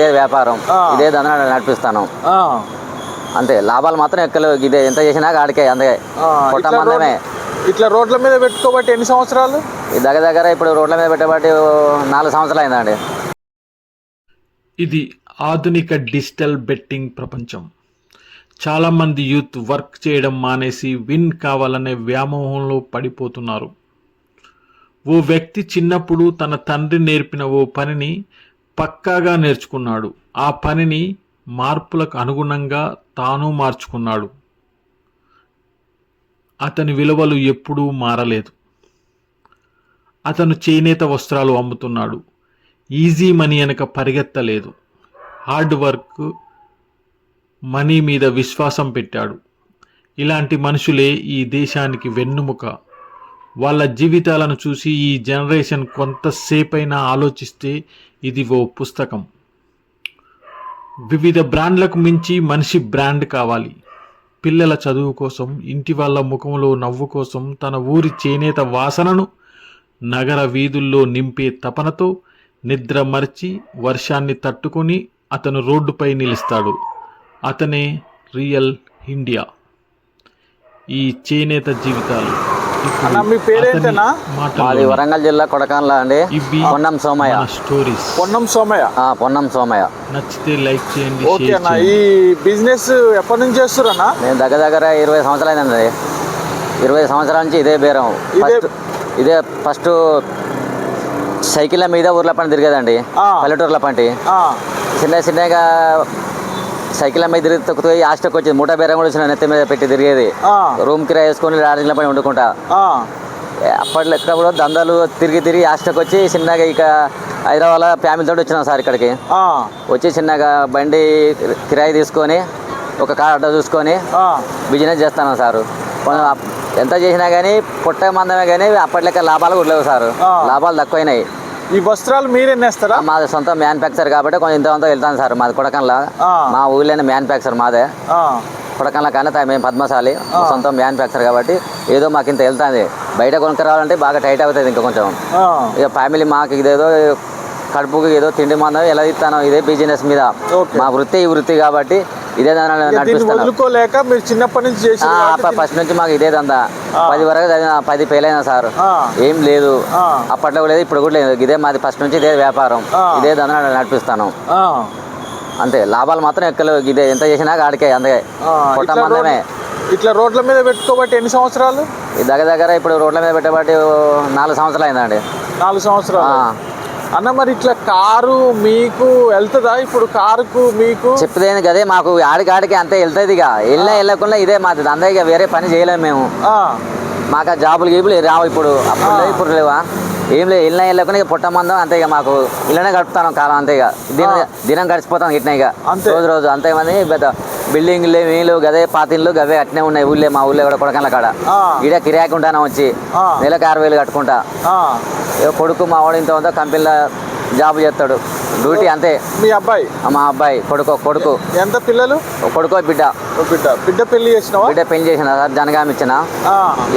ఇదే వ్యాపారం. ఇదే దందా నడిపిస్తాను. అంతే లాభాలు మాత్రం ఎక్కలేవు. ఇదే ఎంత చేసినా ఆడికే అంతే. పొట్ట ఇట్లా మందమే. రోడ్- ఇట్లా రోడ్ల మీద పెట్టుకోబట్టి ఎన్ని సంవత్సరాలు? ఈ దగ్గర దగ్గర ఇప్పుడు రోడ్ల మీద పెట్టబట్టి నాలుగు సంవత్సరాలు అయిందండి. ఇది ఆధునిక డిజిటల్ బెట్టింగ్ ప్రపంచం. చాలామంది యూత్ వర్క్ చేయడం మానేసి విన్ కావాలనే వ్యామోహంలో పడిపోతున్నారు. ఓ వ్యక్తి చిన్నప్పుడు తన తండ్రి నేర్పిన ఓ పనిని పక్కాగా నేర్చుకున్నాడు. ఆ పనిని మార్పులకు అనుగుణంగా తాను మార్చుకున్నాడు. అతని విలువలు ఎప్పుడూ మారలేదు. అతను చేనేత వస్త్రాలు అమ్ముతున్నాడు. ఈజీ మనీ అనక పరిగెత్తలేదు. హార్డ్ వర్క్ మనీ మీద విశ్వాసం పెట్టాడు. ఇలాంటి మనుషులే ఈ దేశానికి వెన్నుముక. వాళ్ళ జీవితాలను చూసి ఈ జనరేషన్ కొంతసేపైనా ఆలోచిస్తే ఇది ఓ పుస్తకం. వివిధ బ్రాండ్లకు మించి మనిషి బ్రాండ్ కావాలి. పిల్లల చదువు కోసం ఇంటి వాళ్ళ ముఖంలో నవ్వు కోసం తన ఊరి చేనేత వాసనను నగర వీధుల్లో నింపే తపనతో నిద్ర మరిచి వర్షాన్ని తట్టుకొని అతను రోడ్డుపై నిలుస్తాడు. అతనే రియల్ ఇండియా. ఈ చేనేత జీవితాలు. అన్న, మీ పేరేంటన్నా? మాది వరంగల్ జిల్లా కొడకాన్లా అండి. పొన్నం సోమయ్య. స్టోరీస్ పొన్నం సోమయ్య? ఆ, పొన్నం సోమయ్య. నచ్చితే లైక్ చేయండి ఓకే అన్న ఈ బిజినెస్ ఎప్పటి నుంచి చేస్తురన్నా నేను దగ్గర దగ్గర ఇరవై సంవత్సరాలు అయిందండి ఇరవై సంవత్సరాల నుంచి ఇదే బేరం. ఇదే- ఫస్ట్ ఇదే ఫస్ట్ సైకిళ్ళ మీద ఊర్ల పని తిరిగేదండి. ఆ. పల్లెటూర్ల పంటి ఆ, చిన్న చిన్నగా సైకిళ్ళ మీద తిరిగి తొక్కుతూ హాస్టల్కి వచ్చేది మూట బేరం కూడా వచ్చిన నెత్తి మీద పెట్టి తిరిగేది. రూమ్ కిరాయి వేసుకొని లాడ్జిల పని వండుకుంటా. అప్పట్లో కూడా దందాలు తిరిగి తిరిగి హాస్టల్కి వచ్చి చిన్నగా ఇక హైదరాబాద్లో ఫ్యామిలీతో వచ్చినాం సార్ ఇక్కడికి. వచ్చి చిన్నగా బండి కిరాయి తీసుకొని ఒక కార్ ఆటో చూసుకొని బిజినెస్ చేస్తాను సారు. ఎంత చేసినా కానీ పుట్ట మందమే కానీ అప్పట్లెక్క లాభాలు కూడా లేవు సారు. లాభాలు తక్కువైనాయి. ఈ వస్త్రాలు మీరే నేస్తారా? మాది సొంత మ్యానుఫ్యాక్చర్ కాబట్టి కొంచెం ఇంత వెళ్తాను సార్. మాది కొడకంలో. మా ఊళ్ళోనే మ్యానుఫ్యాక్చర్ మాదే. కొడకంలో కానీ మేము పద్మశాలి. సొంత మ్యానుఫ్యాక్చర్ కాబట్టి ఏదో మాకు ఇంత వెళ్తుంది. బయట కొనుక్కరావాలంటే బాగా టైట్ అవుతుంది ఇంకా కొంచెం. ఇక ఫ్యామిలీ మాకు ఇదేదో కడుపుకి ఏదో తిండి మందం ఎలా ఇస్తాను ఇదే బిజినెస్ మీద. మా వృత్తి ఈ వృత్తి కాబట్టి ఇదే దీన్ని నడిపిస్తాను. వదులుకోలేక మీరు చిన్నప్పటి నుంచి చేసి ఫస్ట్ నుంచి మాకు ఇదే దందా. పది వరకు పది ఫెయిల్ సార్. ఏం లేదు. అప్పట్లో లేదు ఇప్పుడు కూడా లేదు. ఇదే మాది ఫస్ట్ నుంచి ఇదే వ్యాపారం. ఇదే దందా నడిపిస్తాను. అంతే. లాభాలు మాత్రం ఎక్కలేవు ఇదే ఎంత చేసినా ఆడికే అంతే. పొట్ట ఇట్లా మందమే. రోడ్- ఇట్లా రోడ్ల మీద పెట్టుకోబట్టి ఎన్ని సంవత్సరాలు? దగ్గర దగ్గర ఇప్పుడు రోడ్ల మీద పెట్టబట్టి నాలుగు సంవత్సరాలు అయిందండి. నాలుగు సంవత్సరాలు. అన్న మరి ఇట్లా కారు మీకు వెళ్తుందా? ఇప్పుడు కారుకు మీకు చెప్పేది అదే మాకు ఆడికి ఆడికి అంతే వెళ్తుంది ఇక. వెళ్ళినా వెళ్ళకుండా ఇదే మాది. దందా ఇక వేరే పని చేయలేము మేము. మాకు ఆ జాబులు గీబులు రావు ఇప్పుడు. అప్పుడు లేవు, ఇప్పుడు లేవా? ఏం లేదు వెళ్ళినా వెళ్ళకుండా ఇక పుట్ట మందం అంతే ఇక మాకు. ఇళ్ళనే గడుపుతాను కాలం అంతే ఇక. దినం దినం గడిచిపోతాం ఇట్లా ఇక. రోజు రోజు అంతే మంది పెద్ద బిల్డింగ్లు వీళ్ళు గదే పాతిళ్ళు గవే అట్నే ఉన్నాయి ఊళ్ళే మా ఊళ్ళో కూడా కొడకల కాడ. ఈడ కిరాకి ఉంటాను వచ్చి. నెలకు ఆరు వేలు కట్టుకుంటా. కొడుకు మా వాడు ఇంత ఉందో కంపెనీలో జాబ్ చేస్తాడు. డ్యూటీ అంతే. మీ అబ్బాయి? మా అబ్బాయి కొడుకు కొడుకు. ఎంత పిల్లలు? కొడుకో బిడ్డ. ఓ బిడ్డ. బిడ్డ పెళ్ళి చేసినావా? బిడ్డ పెళ్ళి చేసిన సార్ జనగామి ఇచ్చిన.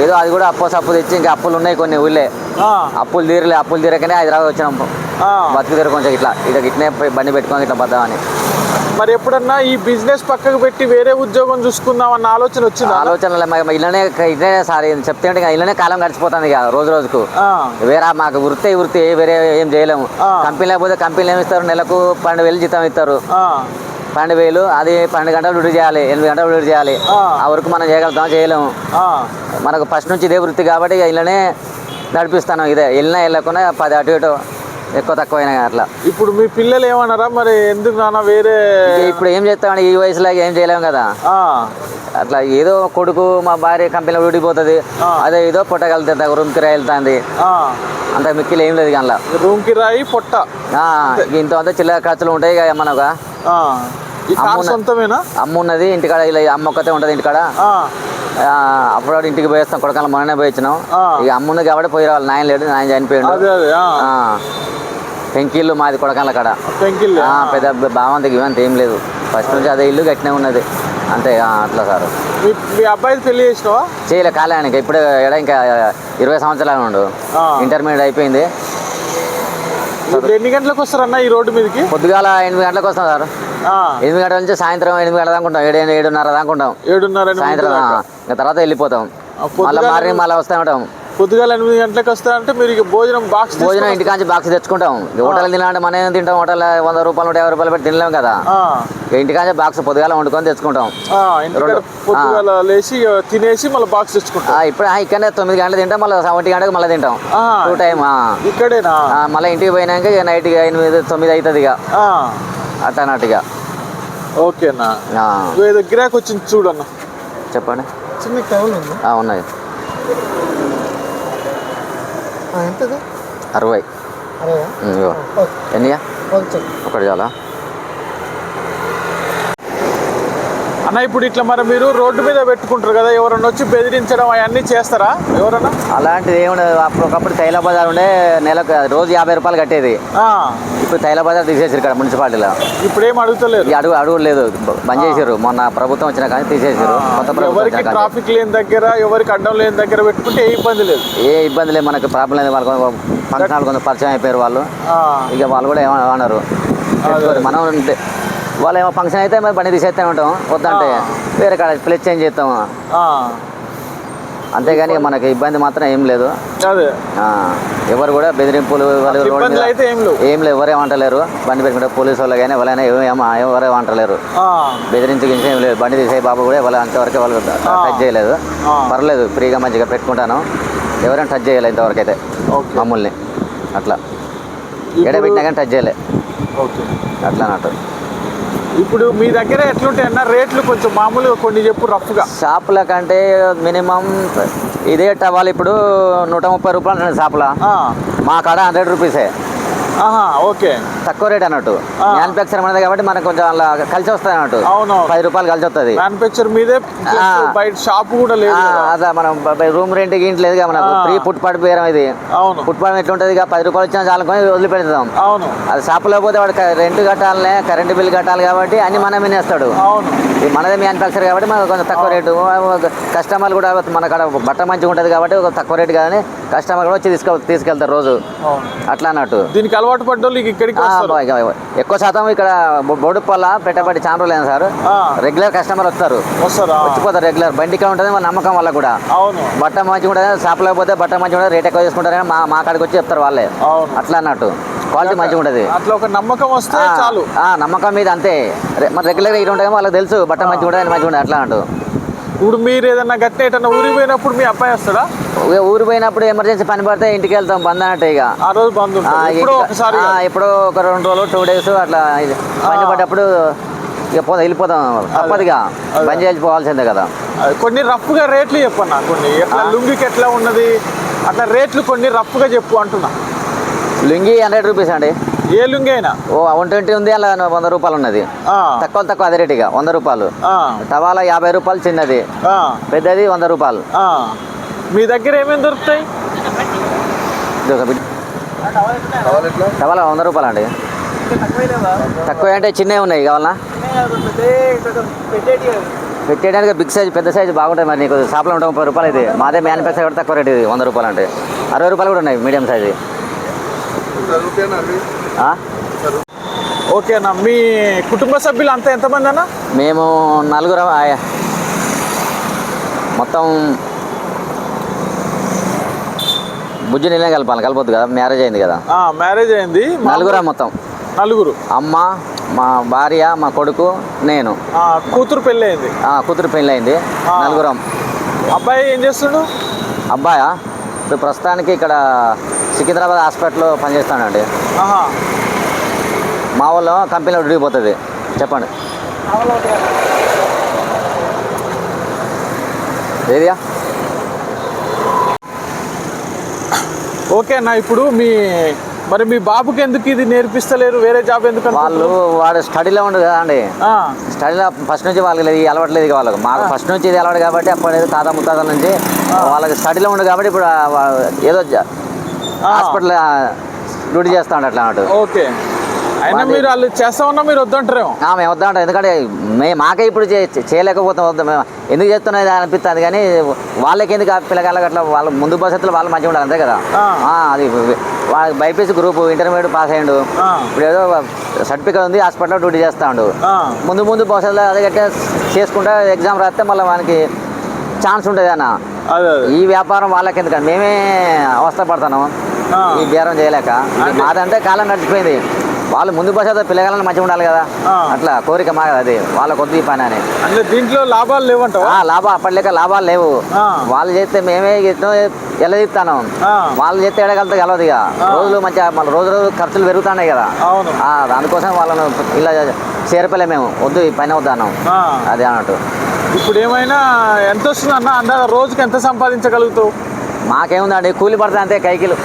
ఏదో అది కూడా అప్పు సప్పు తెచ్చి ఇంకా అప్పులు ఉన్నాయి కొన్ని ఊళ్ళే. అప్పులు తీరలే అప్పులు తీరకనే హైదరాబాద్ వచ్చినాం. బతుకు తీర కొంచెం ఇట్లా ఇట్లా ఇట్నే బండి పెట్టుకొని ఇట్లా బద్దామని. మరి ఎప్పుడన్నా ఈ బిజినెస్ పక్కకు పెట్టి వేరే ఉద్యోగం చూసుకుందాం అన్న ఆలోచన వచ్చిందా? ఆలోచనలు మరి ఇళ్ళనే ఇట్లనే సార్ చెప్తే ఇళ్ళనే కాలం గడిచిపోతుంది ఇక రోజు రోజుకు. వేరే మాకు వృత్తి వృత్తి వేరే ఏం చేయలేము. కంపెనీ లేకపోతే కంపెనీలు ఏమి ఇస్తారు? నెలకు పన్నెండు వేలు జీతం ఇస్తారు. పన్నెండు వేలు అది పన్నెండు గంటలు డ్యూటీ చేయాలి ఎనిమిది గంటలు డ్యూటీ చేయాలి. ఆ. వరకు మనం చేయగలుగుతాం చేయలేము. మనకు ఫస్ట్ నుంచి ఇదే వృత్తి కాబట్టి ఇళ్ళనే నడిపిస్తాను. ఇదే వెళ్ళినా వెళ్ళకుండా పది అటు ఇటు ఎక్కువ తక్కువ అయినా అట్లా. ఇప్పుడు మీ పిల్లలు ఏమన్నారా? మరి ఎందుకు నాన్న వేరే ఇప్పుడు ఏం చేస్తామండి ఈ వయసులో ఏం చేయలేము కదా. అట్లా ఏదో కొడుకు మా భార్య కంపెనీలో ఊడిపోతుంది. అదే ఏదో పుట్టగలుగుతుంది రూమ్ కిరా వెళ్తుంది. అంత మిక్కిలు ఏం లేదు అందులో. రూమ్ కిరాయి పొట్ట. ఇంత అంతా చిల్లర ఖర్చులు ఉంటాయి ఇక మనకు అమ్మ ఉన్నది ఇంటికాడ ఇలా అమ్మ ఒక్కతే ఉంటుంది ఇంటికాడ. అప్పుడు ఇంటికి పోయేస్తాం కొడకాల మొన్ననే పోయి వచ్చినాం. ఆ. ఇక అమ్మ ఉంది కాబట్టి పోయి రావాలి. నాయన లేడు నాయన చనిపోయాడు. పెంకిళ్ళు మాది కొడకాల కాడ. పెంకిల్ ఆ, పెద్ద భావంతికి ఇవంత ఏం లేదు. ఫస్ట్ నుంచి అదే ఇల్లు గట్టినే ఉన్నది. అంతే అట్లా సార్. మీ అబ్బాయి పెళ్ళి చేసినావా? చేయలే కాలేనికి ఇప్పుడు ఎడ ఇంకా ఇరవై సంవత్సరాలు ఉండు. ఇంటర్మీడియట్ అయిపోయింది. ఎన్ని గంటలకు వస్తారన్న ఈ రోడ్డు మీదకి? పొద్దుగాల ఎనిమిది గంటలకు వస్తాం సార్. ఎనిమిది గంటల నుంచి సాయంత్రం ఎనిమిది గంటల దాకా ఉంటాం. ఏడు ఏడున్నర దాకా ఉంటాం. ఏడున్నర సాయంత్రం. ఇంకా తర్వాత వెళ్ళిపోతాం. మళ్ళీ మార్నింగ్ మళ్ళీ వస్తూ ఉంటాం పొద్దుగాల ఎనిమిది గంటలకు వస్తారంటే మీరు ఇక భోజనం బాక్స్ భోజనం ఇంటికాంచి బాక్స్ తెచ్చుకుంటాం. హోటల్ తినాలంటే మనం ఏం తింటాం? హోటల్ వంద రూపాయలు నూట యాభై రూపాయలు పెట్టి తినలేం కదా. ఇంటికాంచి బాక్స్ పొద్దుగాల వండుకొని తెచ్చుకుంటాం. పొద్దుగాల లేచి తినేసి మళ్ళీ బాక్స్ తెచ్చుకుంటాం. ఇప్పుడు ఇక్కడనే తొమ్మిది గంటలు తింటాం మళ్ళీ ఒంటి గంటకు మళ్ళీ తింటాం. టూ టైం ఇక్కడేనా? మళ్ళీ ఇంటికి పోయినాక నైట్ ఎనిమిది తొమ్మిది అవుతుంది ఇక. అట్లా అన్నట్టుగా ఓకేనా ఏదో గిరాక్ వచ్చింది చూడన్న చెప్పండి. చిన్న ఉన్నాయి. ఎంతది? అరవై. అరే ఉమ్, ఇగో. ఎన్నియా? ఒకటి చాలా? అన్న ఇప్పుడు ఇట్లా మరి మీరు రోడ్డు మీద పెట్టుకుంటారు కదా ఎవరన్నా వచ్చి బెదిరించడం అవన్నీ చేస్తారా? ఎవరన్నా? అలాంటిది ఏముండదు అప్పుడు ఒకప్పుడు తైల బజార్ ఉండే నెలకు రోజు యాభై రూపాయలు కట్టేది. ఇప్పుడు తైల బజార్ తీసేసారు ఇక్కడ మున్సిపాలిటీలో. ఇప్పుడు ఏం అడుగుతలేరు? ఈ అడుగు అడుగు లేదు. బంద్ చేసారు మొన్న ప్రభుత్వం వచ్చిన కానీ తీసేసారు కొత్త ప్రభుత్వం ట్రాఫిక్ లేని దగ్గర ఎవరికి అడ్డం లేని దగ్గర పెట్టుకుంటే ఏ ఇబ్బంది లేదు. ఏ ఇబ్బంది లేదు. మనకు ప్రాబ్లం లేదు. వాళ్ళకి ఫంక్షన్ హాల్ కొంచెం పరిచయం అయిపోయారు వాళ్ళు. ఇక వాళ్ళు కూడా ఏమన్నారు మనం వాళ్ళు ఏమో ఫంక్షన్ అయితే మరి బండి తీసేస్తూనే ఉంటాం. వద్దంటే. వేరే కాడ ప్లేస్ చేంజ్ చేస్తాం ఆ, అంతేగాని మనకి ఇబ్బంది మాత్రం ఏం లేదు. అదే. ఆ, ఎవరు కూడా బెదిరింపులు వాళ్ళు రోడ్డు ఇబ్బందులు మీద అయితే ఏం లేవు. ఏం లేవు. ఎవరు ఏమంటలేరు బండి పెట్టుకుంటే పోలీసు వాళ్ళు కానీ ఎవరైనా ఏమో ఎవరు ఏమంటలేరు ఆ, బెదిరించి గించి ఏం లేదు. బండి తీసే బాబు కూడా వాళ్ళు అంతవరకు వాళ్ళు టచ్ చేయలేదు. ఆ. పర్లేదు ఫ్రీగా మంచిగా పెట్టుకుంటాను. ఎవరైనా టచ్ చేయలేదు ఇంతవరకు అయితే ఓకే. మమ్మల్ని. అట్లా. ఎడ ఇప్పుడు- పెట్టినా కానీ టచ్ చేయలే. ఓకే. అట్లా అన్నట్టు. ఇప్పుడు మీ దగ్గర ఎట్లుంటాయన్న రేట్లు కొంచెం మామూలుగా కొన్ని చెప్పు రఫ్గా. షాపుల కంటే మినిమం ఇదే టవాల్ ఇప్పుడు నూట ముప్పై రూపాయలు ఉంటుంది షాపుల. మా కాడ హండ్రెడ్ రూపీసే. ఓకే. తక్కువ రేట్ అన్నట్టు. ఆ. మ్యానుఫ్యాక్చర్ మనది కాబట్టి మనకు కొంచెం అలా కలిసి వస్తుంది అన్నట్టు. అవునవును. పది రూపాయలు కలిసి వస్తుంది. మ్యానుఫ్యాక్చర్ మీదే. బయట షాప్ కూడా లేదు. అదే మనం రూమ్ రెంట్ ఇంటి లేదు మనకు. ఫ్రీ ఫుట్పాత్ బేరం ఇది. అవును. ఫుట్పాత్ ఎట్లుంటుంది? ఇక పది రూపాయలు ఇచ్చిన చాలు కొని వదిలిపెడతాం. అవును. అది షాపులో పోతే వాడు రెంట్ కట్టాలనే కరెంటు బిల్ కట్టాలి కాబట్టి అన్ని మనం వినేస్తాడు అవును. మనదే మ్యానుఫ్యాక్చర్ కాబట్టి మనకు కొంచెం తక్కువ రేటు. కస్టమర్లు కూడా మన కాడ బట్ట మంచిగా ఉంటుంది కాబట్టి ఒక తక్కువ రేటు కానీ కస్టమర్ కూడా వచ్చి తీసుకె తీసుకెళ్తారు రోజు. అవును. అట్లా అన్నట్టు. దీనికి అలవాటు పడ్డోళ్ళు ఇక ఇక్కడికి ఎక్కువ శాతం ఇక్కడ బొడుపల్ల పెట్టబడి చాలా లేదు సార్. రెగ్యులర్ కస్టమర్ వస్తారు. వచ్చిపోతారు రెగ్యులర్ బండికే ఉంటుంది మన నమ్మకం వల్ల కూడా. అవును. బట్ట మంచిగా ఉంటుంది షాప్లో పోతే బట్ట మంచిగా ఉంటుంది రేట్ ఎక్కువ తీసుకుంటారని మా మా కాడికి వచ్చి చెప్తారు వాళ్ళే. అట్లా అన్నట్టు. క్వాలిటీ మంచిగా ఉంటుంది అట్లా ఒక నమ్మకం వస్తే చాలు. ఆ, నమ్మకం మీద అంతే. మరి రెగ్యులర్గా ఇటు ఉంటాయి వాళ్ళకి తెలుసు బట్ట మంచిగా ఉంటుంది మంచిగా ఉంటుంది అట్లా అన్నట్టు. ఇప్పుడు మీరు ఏదన్నా గట్టి ఏటన్నా ఊరికి పోయినప్పుడు మీ అబ్బాయి వస్తాడా? ఊరు పోయినప్పుడు ఎమర్జెన్సీ పని పడితే ఇంటికి వెళ్తాం బంద్ అన్నట్టు ఇక. ఆ రోజు బంద్ ఎప్పుడో ఒక రెండు రోజులు టూ డేస్ అట్లా ఇది. పని పడ్డప్పుడు ఇక పోతాం వెళ్ళిపోతాం. తప్పదుగా. బంద్ చేసి పోవాల్సిందే కదా. కొన్ని రఫ్గా రేట్లు చెప్పన్నా కొన్ని. ఎట్లా లుంగికి ఎట్లా ఉన్నది అట్లా రేట్లు కొన్ని రఫ్గా చెప్పు అంటున్నా. లుంగి హండ్రెడ్ రూపీస్ అండి. ఏ లుంగి అయినా? ఓ వన్ ట్వంటీ ఉంది అలా వంద రూపాయలు ఉన్నది. తక్కువ తక్కువ అదే రేటుగా వంద రూపాయలు. టవాలా యాభై రూపాయలు చిన్నది. పెద్దది వంద రూపాయలు. మీ దగ్గర ఏమేమి దొరుకుతాయి. టవాలా వంద రూపాయలు అండి? తక్కువ అంటే చిన్నవి ఉన్నాయి కావాలన్నా పెట్టేయడానికి బిగ్ సైజ్ పెద్ద సైజ్ బాగుంటుంది మరి నీకు. షాప్లో ఉంటాం ముప్పై రూపాయలు ఇది మాదే మ్యానుఫ్యాక్చర్ కూడా తక్కువ రేట్ ఇది వంద రూపాయలు అంటే. అరవై రూపాయలు కూడా ఉన్నాయి మీడియం సైజ్. ఓకేనా మీ కుటుంబ సభ్యులు అంతా ఎంతమంది అన్న? మేము నలుగురం ఆయ- మొత్తం బుజ్జి నీళ్ళే కలపాలి కలపొద్దు కదా మ్యారేజ్ అయింది కదా. మ్యారేజ్ అయింది. నలుగురం మొత్తం. నలుగురు. అమ్మ మా భార్య మా కొడుకు నేను. కూతురు పెళ్ళి అయింది. కూతురు పెళ్ళి అయింది. నలుగురం. అబ్బాయి ఏం చేస్తుండు? అబ్బాయా? ఇప్పుడు ప్రస్తుతానికి ఇక్కడ సికింద్రాబాద్ హాస్పిటల్లో పనిచేస్తానండి మా వాళ్ళు కంపెనీలో డ్యూటీ పోతుంది. చెప్పండి. ఏదియా ఓకే అన్న ఇప్పుడు మీ మరి మీ బాబుకి ఎందుకు ఇది నేర్పిస్తలేరు? వేరే జాబ్ ఎందుకు వాళ్ళు? వాడు స్టడీలో ఉండదు కదండి. స్టడీలో ఫస్ట్ నుంచి వాళ్ళకి లేదు అలవాటు లేదు వాళ్ళకి. మాకు ఫస్ట్ నుంచి ఇది అలవాటు కాబట్టి అప్పుడు తాత ముత్తాతల నుంచి వాళ్ళకి స్టడీలో ఉండదు కాబట్టి ఇప్పుడు ఏదో హాస్పిటల్ డ్యూటీ చేస్తా ఉంటాడు అట్లా అన్నట్టు. ఓకే. అయినా మీరు వాళ్ళు చేస్తామన్నా మీరు వద్దంటారేమో. మేము వద్దా ఉంటాం ఎందుకంటే మేము మాకే ఇప్పుడు చేయలేకపోతాం వద్దాం. మేము ఎందుకు చేస్తున్నది అనిపిస్తుంది కానీ వాళ్ళకి ఎందుకు ఆ పిల్లగాళ్ళకి అట్లా వాళ్ళ ముందు భవిష్యత్తులో వాళ్ళు మంచిగా ఉండాలి అంతే కదా? అది బైపీసీ గ్రూప్ ఇంటర్మీడియట్ పాస్ అయ్యిండు. ఇప్పుడు ఏదో సర్టిఫికేట్ ఉంది హాస్పిటల్లో డ్యూటీ చేస్తాడు ముందు ముందు భవిష్యత్తులో అదే గట్టే చేసుకుంటా ఎగ్జామ్ రాస్తే మళ్ళీ మనకి ఛాన్స్ ఉంటుంది అన్న. ఈ వ్యాపారం వాళ్ళకి ఎందుకంటే మేమే అవస్థ పడుతున్నాం. ఈ బేరం చేయలేక. మాదంటే కాలం నడిచిపోయింది వాళ్ళు ముందు భవిష్యత్తు పిల్లగాళ్ళని మంచిగా ఉండాలి కదా. అట్లా కోరిక మా అది. వాళ్ళ కొద్ది పని అని అంటే దీంట్లో లాభాలు లేవంటావా? ఆ, లాభం అప్పటిలేక లాభాలు లేవు. వాళ్ళు చేస్తే మేమే ఎన్నో ఎల్లదీస్తాను వాళ్ళు చేస్తే ఎడగలుగుతా గెలవదు ఇక. రోజులు మంచిగా మళ్ళీ రోజు రోజు ఖర్చులు పెరుగుతున్నాయి కదా. దానికోసం వాళ్ళను ఇలా చేరపలే మేము. వద్దు ఈ పని వద్దు అన్నాం. ఆ, అదే అన్నట్టు. ఇప్పుడు ఏమైనా ఎంత వస్తుంది అన్న? అందాక రోజుకి ఎంత సంపాదించగలుగుతావు? మాకేముందండి? కూలి పడుతుంది అంతే కైకిలు.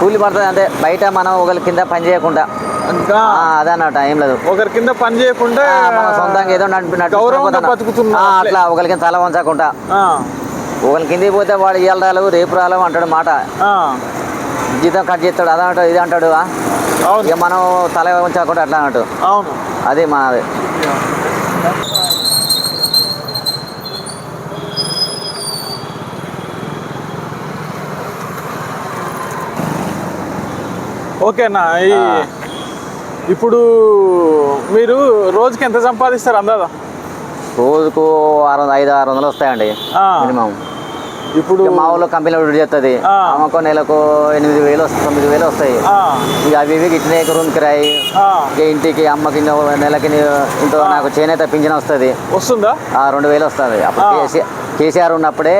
కూలి పడుతుంది అంతే. బయట మనం ఒకరి కింద పని చేయకుండా. ఇంకా ఆ, అదే అన్నట్టు ఏం లేదు. ఒకరి కింద పని చేయకుండా మన సొంతంగా ఏదో. బతుకుతున్నాం. అట్లే. అట్లా ఒకరికి తల వంచకుండా. ఒకరి కిందికి పోతే వాడు ఇవాళ రాలేవు రేపు రాలేవు అంటాడు మాట. జీతం కట్ చేస్తాడు అదే అంటాడు ఇది అంటాడు ఇక మనం తల వంచకుండా అట్లా అన్నట్టు. అవును. అది మనది ఓకేనా ఈ. ఇప్పుడు మీరు రోజుకి ఎంత సంపాదిస్తారు అందాదా రోజుకు ఆరు ఐదు ఆరు వందలు వస్తాయండి. మినిమం ఇప్పుడు మా ఊళ్ళో కంపెనీలో డ్యూటీ చేస్తుంది ఆ. ఆమెకు నెలకు ఎనిమిది వేలు వస్తాయి తొమ్మిది వేలు వస్తాయి. ఇక అవి ఇవి ఇట్లనే రూమ్ కిరాయి ఇంటికి అమ్మకి నెలకి ఇంట్లో నాకు చేనేత పింఛన్ వస్తుంది. వస్తుందా? ఆ రెండు వేలు వస్తుంది. అప్పుడు కేసీఆర్ ఉన్నప్పుడే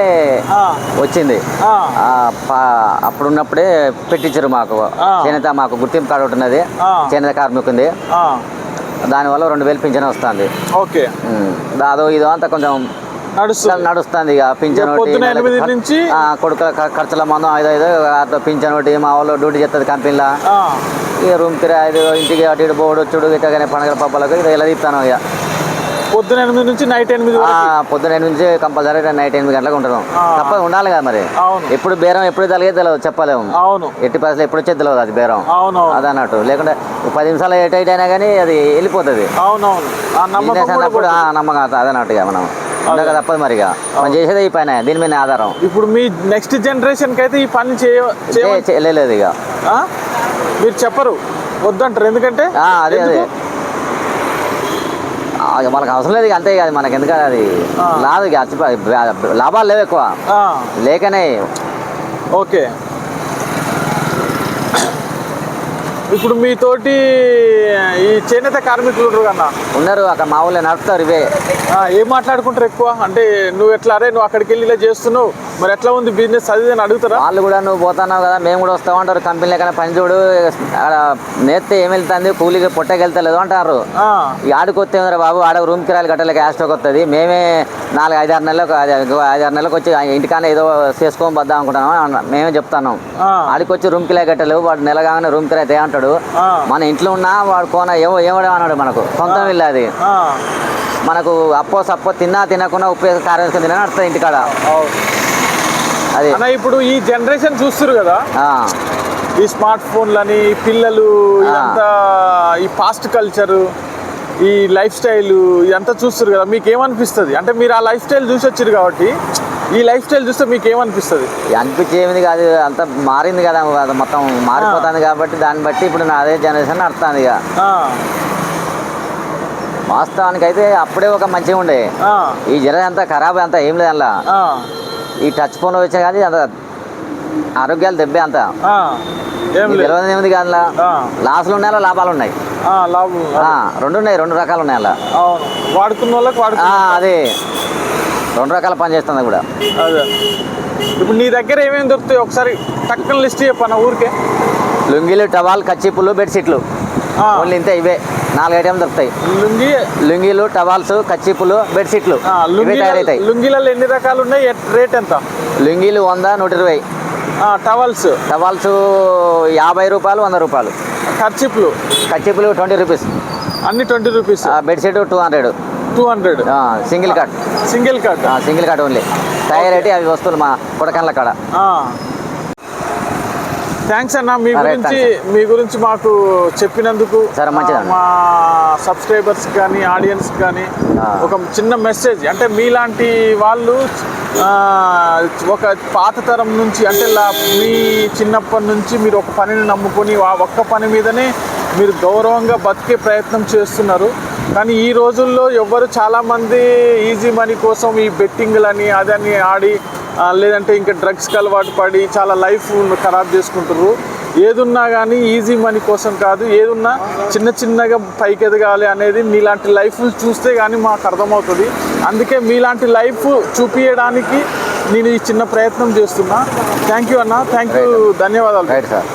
వచ్చింది. ఆ, ఆ, ప- అప్పుడు ఉన్నప్పుడే పెట్టించారు మాకు. చేనేత మాకు గుర్తింపు కార్డు ఆ. చేనేత కార్మికుంది దానివల్ల రెండు వేలు పింఛన్ వస్తుంది. ఓకే. దాదో ఇదో అంతా కొంచెం నడుస్తుంది ఇక పింఛన్ ఇక నుంచి? ఆ, కొడుకుల ఖర్చుల మందం ఐదు ఐదు అట్లా పింఛన్ ఒకటి మా వాళ్ళు డ్యూటీ చేస్తుంది కంపెనీలో. ఇక రూమ్ కిరాయి ఐదు ఇంటికి అటు ఇటు పోవడం వచ్చుడు ఇట్లాగనే పండుగల పబ్బలకు ఇది ఇలా తీస్తాను ఇక. పొద్దున ఎనిమిది నుంచి నైట్ ఎనిమిది పొద్దున ఎనిమిది నుంచి కంపల్సరీ నైట్ ఎనిమిది గంటలకు ఉంటున్నాం ఆ. తప్పదు ఉండాలి కదా మరి. అవును. ఎప్పుడు బేరం ఎప్పుడు తెలియదు తెలియదు చెప్పలేము. అవును. ఎట్టి పరిస్థితులు ఎప్పుడు వచ్చేది తెలియదు అది బేరం. అవునవును. అది అన్నట్టు. లేకుంటే పది నిమిషాలు ఎటు అయినా కానీ అది వెళ్ళిపోతుంది. అవునవును. నమ్మకం అది అన్నట్టుగా మనం. ఉండక తప్పదు మరి ఇక. మనం చేసేది ఈ పైన దీని మీద ఆధారం. ఇప్పుడు మీ నెక్స్ట్ జనరేషన్కి అయితే ఈ పని చేయలేదు ఇక? మీరు చెప్పరు. వద్దంటారు. ఎందుకంటే అదే అదే. మనకు అవసరం లేదు అంతే ఇక అది మనకి ఎందుకంటే అది. లాదు లాభాలు లేవు ఎక్కువ. లేకనే ఓకే. ఇప్పుడు మీతోటి ఈ చేనేత కార్మికులు ఉన్నారు కన్నా? ఉన్నారు అక్కడ మా ఊళ్ళో నడుపుతారు ఇవే. ఆ, ఏం మాట్లాడుకుంటారు ఎక్కువ? అంటే నువ్వు ఎట్లా అరే నువ్వు అక్కడికి వెళ్ళి ఇలా చేస్తున్నావు. మరి ఎట్లా ఉంది బిజినెస్ అది ఇది అని అడుగుతారా? వాళ్ళు కూడా నువ్వు పోతున్నావు కదా మేము కూడా వస్తామంటారు కంపెనీ లెక్కన పని చూడు ఆడ నేస్తే ఏం వెళ్తుంది కూలికి పొట్టకి వెళ్తలేదు అంటారు. ఆ, ఈ ఆడికి వస్తే ఏమరా బాబు ఆడ రూమ్ కిరాయిలు కట్టలేక యాస్టోకి వస్తుంది మేమే నాలుగు ఐదు ఆరు నెలలకు ఐదు ఐదు ఆరు నెలలకు వచ్చి ఇంటికానే ఏదో చేసుకొని వద్దాం అనుకుంటున్నాం మేమే చెప్తాను ఆ, ఆడికి వచ్చి రూమ్ కిరాయి కట్టలేవు వాడు నెల కాగానే రూమ్ కిరాయి తే అంటాడు ఆ, మన ఇంట్లో ఉన్నా వాడు కోన ఏమో ఏమో అన్నాడు మనకు. సొంతం ఇల్లు అది. మనకు అప్పో సప్పో తిన్నా తినకుండా ఉప్పు వేసి కారం వేసుకొని తిన్నా నడుస్తుంది ఇంటికాడ. అది. ఇప్పుడు ఈ జనరేషన్ చూస్తారు కదా? ఈ స్మార్ట్ ఫోన్లని పిల్లలు ఇదంతా ఈ పాస్ట్ కల్చర్ ఈ లైఫ్ స్టైల్ ఇదంతా చూస్తారు కదా? మీకు ఏమనిపిస్తుంది అంటే మీరు ఆ లైఫ్ స్టైల్ చూసి వచ్చారు కాబట్టి ఈ లైఫ్ స్టైల్ చూస్తే మీకు ఏమనిపిస్తుంది? అనిపించి ఏమిది కాదు అంత మారింది కదా అది మొత్తం మారిపోతుంది కాబట్టి దాన్ని బట్టి ఇప్పుడు నా అదే జనరేషన్ నడుస్తుంది ఇక. వాస్తవానికి అయితే అప్పుడే ఒక మంచిగా ఉండే. ఈ జనం అంతా ఖరాబ్ అంతా ఏం లేదు అందులో. ఆ, ఈ టచ్ ఫోన్ వచ్చా కానీ అంత ఆరోగ్యాలు దెబ్బే అంత. ఏముంది కాదు లాస్లు ఉన్నాయి లాభాలు ఉన్నాయి? రెండు ఉన్నాయి రెండు రకాలు ఉన్నాయి అలా వాడుకున్న వాళ్ళకి అదే. రెండు రకాల పని చేస్తుంది కూడా. అదే. ఇప్పుడు నీ దగ్గర ఏమేమి దొరుకుతాయి ఒకసారి టక్కన లిస్ట్ చెప్పన్న ఊరికే. లుంగీలు టవాల్ కచ్చిప్పులు బెడ్షీట్లు. ఓన్లీ ఇంతే ఇవే. నాలుగు ఐటమ్ దొరుకుతాయి. లుంగి. లుంగీలు టవాల్స్ కచ్చిప్పులు బెడ్షీట్లు. ఇవే లుంగీల తయారవుతాయి లుంగీలలో ఎన్ని రకాలు ఉన్నాయి? రేట్ ఎంత? లుంగీలు వంద నూట ఇరవై. టవల్స్. టవాల్స్ యాభై రూపాయలు వంద రూపాయలు. ఖర్చిప్లు కచ్చిప్పులు ట్వంటీ రూపీస్. అన్ని twenty rupees. Bedsheet two hundred. Two hundred single cut single cut single cut only తయారైతే అవి వస్తువులు మా కొడకన్ల కాడ. థ్యాంక్స్ అన్న మీ గురించి మీ గురించి మాకు చెప్పినందుకు. మా సబ్స్క్రైబర్స్ కానీ ఆడియన్స్ కానీ. ఒక చిన్న మెసేజ్ అంటే మీలాంటి వాళ్ళు ఒక పాత తరం నుంచి అంటే మీ చిన్నప్పటి నుంచి మీరు ఒక పనిని నమ్ముకొని ఆ ఒక్క పని మీదనే మీరు గౌరవంగా బతికే ప్రయత్నం చేస్తున్నారు. కానీ ఈ రోజుల్లో ఎవ్వరు చాలామంది ఈజీ మనీ కోసం ఈ బెట్టింగ్లని అదని ఆడి లేదంటే ఇంకా డ్రగ్స్కి అలవాటు పడి చాలా లైఫ్ ఖరాబ్ చేసుకుంటారు ఏదున్నా కానీ ఈజీ మనీ కోసం కాదు ఏదున్నా చిన్న చిన్నగా పైకి ఎదగాలి అనేది మీలాంటి లైఫ్ చూస్తే కానీ మాకు అర్థమవుతుంది. అందుకే మీలాంటి లైఫ్ చూపించడానికి నేను ఈ చిన్న ప్రయత్నం చేస్తున్నా. థ్యాంక్ యూ అన్న థ్యాంక్ యూ ధన్యవాదాలు. Right sir.